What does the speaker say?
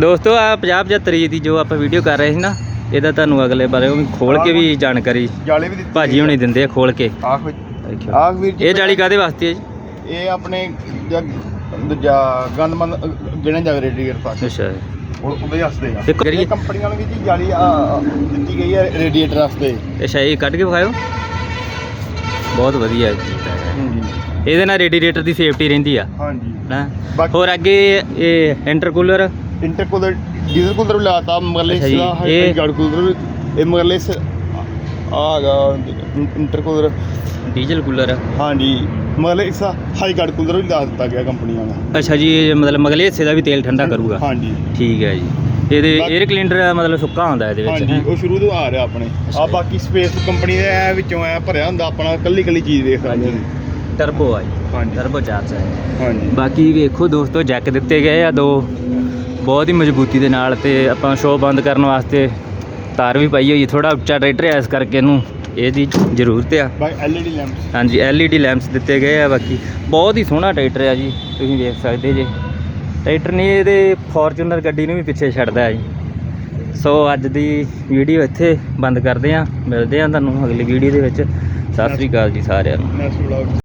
ਦੋਸਤੋ ਆ 50 75 ਦੀ ਜੋ ਆਪਾਂ ਵੀਡੀਓ ਕਰ ਰਹੇ ਸੀ ਨਾ ਇਹਦਾ ਤੁਹਾਨੂੰ ਅਗਲੇ ਬਾਰੇ ਉਹ ਖੋਲ ਕੇ ਵੀ ਜਾਣਕਾਰੀ ਜਾਲੇ ਵੀ ਦਿੱਤੇ ਭਾਜੀ ਹੁਣੀ ਦਿੰਦੇ ਆ ਖੋਲ ਕੇ। ਵੀਰ ਜੀ ਇਹ ਜਾਲੀ ਕਾਦੇ ਵਾਸਤੇ ਹੈ ਜੀ? ਇਹ ਆਪਣੇ ਦੂਜਾ ਗੰਦਮੰਦ ਗਿਣਨ ਜਾ ਰੇਡੀਏਟਰ ਤੱਕ ਅੱਛਾ ਉਹ ਉਹਦੇ ਵਾਸਤੇ ਆ। ਇਹ ਕੰਪਨੀਆਂ ਨੂੰ ਵੀ ਜੀ ਜਾਲੀ ਦਿੱਤੀ ਗਈ ਹੈ ਰੇਡੀਏਟਰ ਵਾਸਤੇ। ਅੱਛਾ ਇਹ ਕੱਢ ਕੇ ਵਿਖਾਇਓ। ਬਹੁਤ ਵਧੀਆ ਕੀਤਾ ਹੈ। ਹਾਂਜੀ ਇਹਦੇ ਨਾਲ ਰੇਡੀਏਟਰ ਦੀ ਸੇਫਟੀ ਰਹਿੰਦੀ ਆ। ਹਾਂਜੀ। ਨਾ ਬਾਕੀ- ਹੋਰ ਅੱਗੇ ਇਹ ਇੰਟਰਕੂਲਰ? ਇੰਟਰਕੂਲਰ ਡੀਜ਼ਲ ਕੂਲਰ ਵੀ ਲਾਤਾ ਮਗਰਲੇ ਅੱਛਾ ਜੀ, ਦਾ ਇਹ- ਗਾਰਡ ਕੂਲਰ ਇਹ ਮਗਰਲੇ ਸ ਆਗਾ ਇੰਟਰਕੂਲਰ। Diesel cooler. ਹਾਂਜੀ ਮਗਰਲੇ ਇਸ ਹਾਈ ਗਾਰਡ ਕੂਲਰ ਵੀ ਲਾ ਦਿੱਤਾ ਗਿਆ ਕੰਪਨੀਆਂ ਨੇ ਅੱਛਾ ਜੀ ਇਹ ਮਤਲਬ ਮਗਲੇ ਹਿੱਸੇ ਦਾ ਵੀ ਤੇਲ ਠੰਡਾ ਕਰੂਗਾ। ਹਾਂਜੀ। ਠੀਕ ਹੈ ਜੀ। ਇਹਦੇ 에ਅਰ ਕਲੀਨਰ ਮਤਲਬ ਸੁੱਕਾ ਹੁੰਦਾ ਇਹਦੇ ਵਿੱਚ ਹਾਂਜੀ? ਉਹ ਸ਼ੁਰੂ ਤੋਂ ਆ ਰਿਹਾ ਆਪਣੇ। ਆ ਜੀ। ਬਾਕੀ ਸਪੇਸ ਕੰਪਨੀ ਦੇ ਐ ਵਿੱਚੋਂ ਐ ਭਰਿਆ ਹੁੰਦਾ ਆਪਣਾ ਕੱਲੀ ਕੱਲੀ ਚੀਜ਼ ਦੇਖ ਸਕਦੇ ਨੇ ਟਰਬੋ ਆ ਜੀ। ਹਾਂਜੀ। ਟਰਬੋ ਚਾਰਜ ਹੈ ਹਾਂਜੀ। ਬਾਕੀ ਵੇਖੋ ਦੋਸਤੋ ਜੈਕ ਦਿੱਤੇ ਗਏ ਆ ਦੋ। ਬਹੁਤ ਹੀ ਮਜ਼ਬੂਤੀ ਦੇ ਨਾਲ ਤੇ ਆਪਾਂ ਸ਼ੋਅ ਬੰਦ ਕਰਨ ਵਾਸਤੇ ਤਾਰ ਵੀ ਪਾਈ ਹੋਈ ਥੋੜਾ ਉੱਚਾ ਟਰੈਕਟਰ ਹੈ ਇਸ ਕਰਕੇ ਇਹਨੂੰ ਇਹਦੀ ਜ਼ਰੂਰਤ ਆ। ਬਾਈ ਐਲਈਡੀ ਲੈਂਪਸ ਹਾਂਜੀ LED ਲੈਂਪਸ ਦਿੱਤੇ ਗਏ ਆ ਬਾਕੀ। ਬਹੁਤ ਹੀ ਸੋਹਣਾ ਟਰੈਕਟਰ ਆ ਜੀ ਤੁਸੀਂ ਵੇਖ ਸਕਦੇ ਜੇ। ਟਰੈਕਟਰ ਨਹੀਂ, ਇਹਦੇ ਫੋਰਚੂਨਰ ਗੱਡੀ ਨੂੰ ਵੀ ਪਿੱਛੇ ਛੱਡਦਾ ਹੈ ਜੀ। ਸੋ ਅੱਜ ਦੀ ਵੀਡੀਓ ਇੱਥੇ ਬੰਦ ਕਰਦੇ ਆ ਮਿਲਦੇ ਆ ਤੁਹਾਨੂੰ ਅਗਲੀ ਵੀਡੀਓ ਦੇ ਵਿੱਚ। ਸਤਿ ਸ੍ਰੀ ਅਕਾਲ ਜੀ ਸਾਰਿਆਂ ਨੂੰ। Next vlog